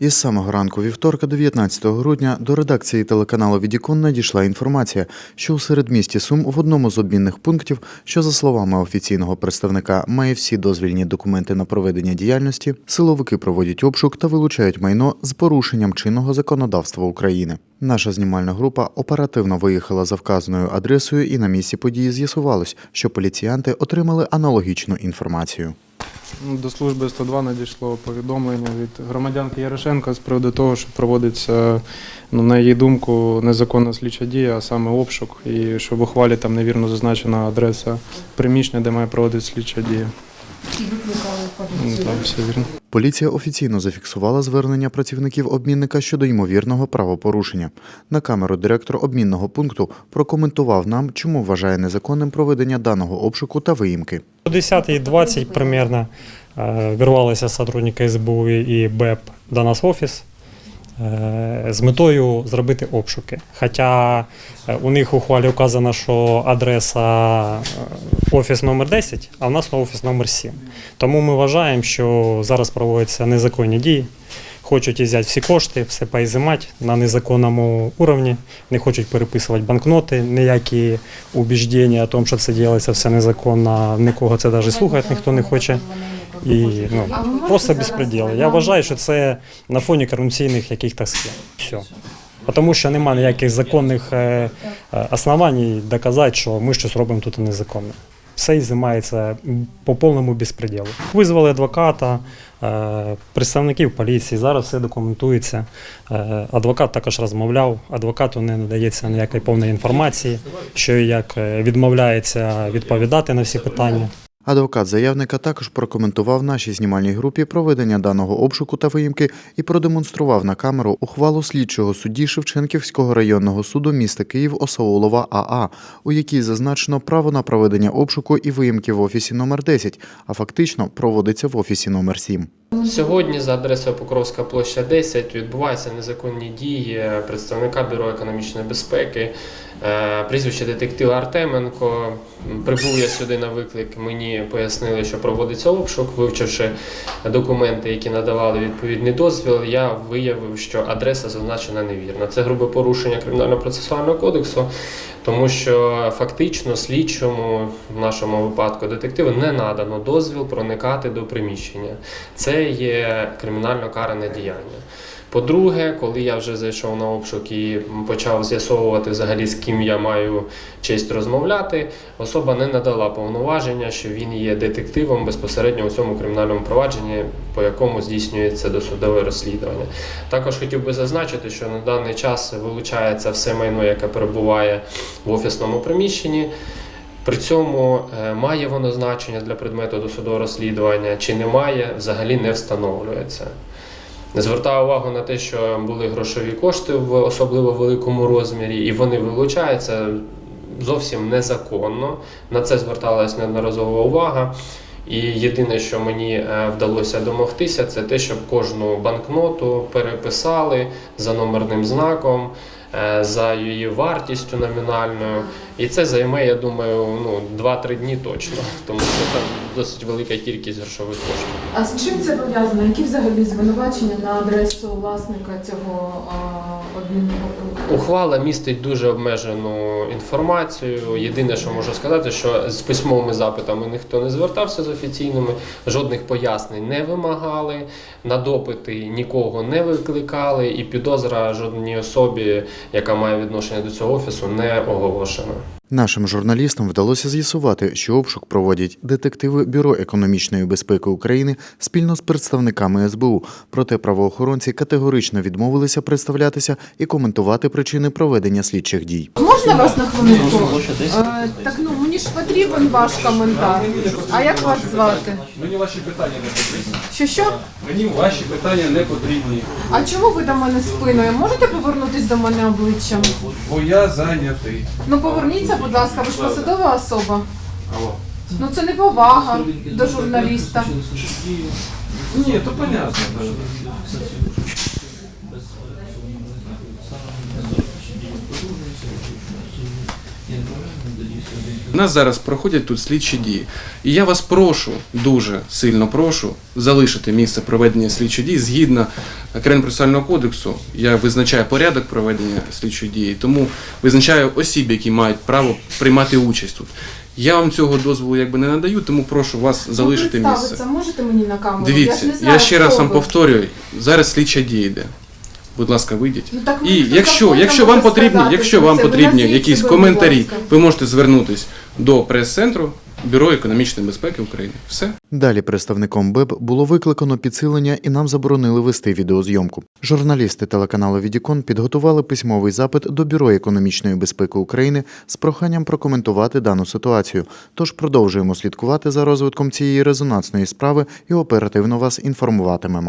Із самого ранку вівторка, 19 грудня, до редакції телеканалу Відікон надійшла інформація, що у середмісті Сум в одному з обмінних пунктів, що за словами офіційного представника має всі дозвільні документи на проведення діяльності, силовики проводять обшук та вилучають майно з порушенням чинного законодавства України. Наша знімальна група оперативно виїхала за вказаною адресою, і на місці події з'ясувалось, що поліціянти отримали аналогічну інформацію. Ну, До служби 102 надійшло повідомлення від громадянки Ярошенка з приводу того, що проводиться, ну, на її думку, незаконна слідча дія, а саме обшук, і що в ухвалі там невірно зазначена адреса приміщення, де має проводитися слідча дія. І викликали поліцію. там все вірно. Поліція офіційно зафіксувала звернення працівників обмінника щодо ймовірного правопорушення. На камеру директор обмінного пункту прокоментував нам, чому вважає незаконним проведення даного обшуку та виїмки. О 10.20 примерно э, вірвалися сотрудники СБУ і БЕП до нас в офіс е, з метою зробити обшуки. Хоча е, у них в ухвалі вказано, що адреса е, офіс номер 10, а в нас на офіс номер 7. Тому ми вважаємо, що зараз проводяться незаконні дії. Хочуть взяти всі кошти, все поізимати на незаконному уровні, не хочуть переписувати банкноти, ніякі убіждення о том, що це робиться все незаконно, нікого це навіть слухати ніхто не хоче. І ну, просто безпреділ. Я вважаю, що це на фоні корупційних якихось схем. Все. Тому що немає ніяких законних е, е, основань доказати, що ми щось робимо тут незаконно. Все ізимається по повному безпреділу. Визвали адвоката, е, представників поліції. Зараз все документується. Адвокат також розмовляв. Адвокату не надається ніякої повної інформації, що і як відмовляється відповідати на всі питання. Адвокат заявника також прокоментував нашій знімальній групі проведення даного обшуку та виїмки і продемонстрував на камеру ухвалу слідчого судді Шевченківського районного суду міста Київ Осаулова АА, у якій зазначено право на проведення обшуку і виїмки в офісі номер 10, а фактично проводиться в офісі номер 7. Сьогодні за адресою Покровська площа 10 відбуваються незаконні дії представника Бюро економічної безпеки, прізвище детектива Артеменко. Прибув я сюди на виклик. Мені пояснили, що проводиться обшук. Вивчивши документи, які надавали відповідний дозвіл, я виявив, що адреса зазначена невірно. Це грубе порушення кримінально-процесуального кодексу, тому що фактично слідчому в нашому випадку детективу не надано дозвіл проникати до приміщення. Це є кримінально каране діяння. По-друге, коли я вже зайшов на обшук і почав з'ясовувати взагалі з ким я маю честь розмовляти, особа не надала повноваження, що він є детективом безпосередньо у цьому кримінальному провадженні, по якому здійснюється досудове розслідування. Також хотів би зазначити, що на даний час вилучається все майно, яке перебуває в офісному приміщенні. При цьому е, має воно значення для предмету досудового розслідування чи немає, взагалі не встановлюється. Звертаю увагу на те, що були грошові кошти в особливо великому розмірі, і вони вилучаються зовсім незаконно. На це зверталась неодноразова увага. І єдине, що мені е, вдалося домогтися, це те, щоб кожну банкноту переписали за номерним знаком, е, за її вартістю номінальною. І це займе, я думаю, ну, 2-3 дні точно, тому що там досить велика кількість грошових коштів. А з чим це пов'язано? Які взагалі звинувачення на адресу власника цього обмінного пункту? Ухвала містить дуже обмежену інформацію. Єдине, що можу сказати, що з письмовими запитами ніхто не звертався з офіційними, жодних пояснень не вимагали, на допити нікого не викликали, і підозра жодній особі, яка має відношення до цього офісу, не оголошена. Нашим журналістам вдалося з'ясувати, що обшук проводять детективи Бюро економічної безпеки України спільно з представниками СБУ. Проте правоохоронці категорично відмовилися представлятися і коментувати причини проведення слідчих дій. Можна вас на хвилинку? Е, так ну мені ж потрібен ваш коментар. А як вас звати? Мені ваші питання не потрібні. Що що? Мені ваші питання не потрібні, А чому ви до мене спиною? Можете повернутись до мене обличчям? бо я зайнятий. Ну поверніться, будь ласка, ви ж посадова особа. Алло. Ну це не повага до журналіста. Ні, то понятно. У нас зараз проходять тут слідчі дії. І я вас прошу, дуже сильно прошу, залишити місце проведення слідчих дій згідно Кримінально-процесуального кодексу я визначаю порядок проведення слідчої дії, тому визначаю осіб, які мають право приймати участь тут. Я вам цього дозволу якби не надаю, тому прошу вас залишити місце. можете мені на камеру? Дивіться, ж не я, ще раз вам повторюю, зараз слідча дія йде. Будь ласка, вийдіть. Ну, так І якщо, якщо вам потрібні, сказати якщо вам потрібні якісь коментарі, ви можете звернутись до прес-центру Бюро економічної безпеки України. Все. Далі представником БЕБ було викликано підсилення і нам заборонили вести відеозйомку. Журналісти телеканалу Відікон підготували письмовий запит до Бюро економічної безпеки України з проханням прокоментувати дану ситуацію. Тож продовжуємо слідкувати за розвитком цієї резонансної справи і оперативно вас інформуватимемо.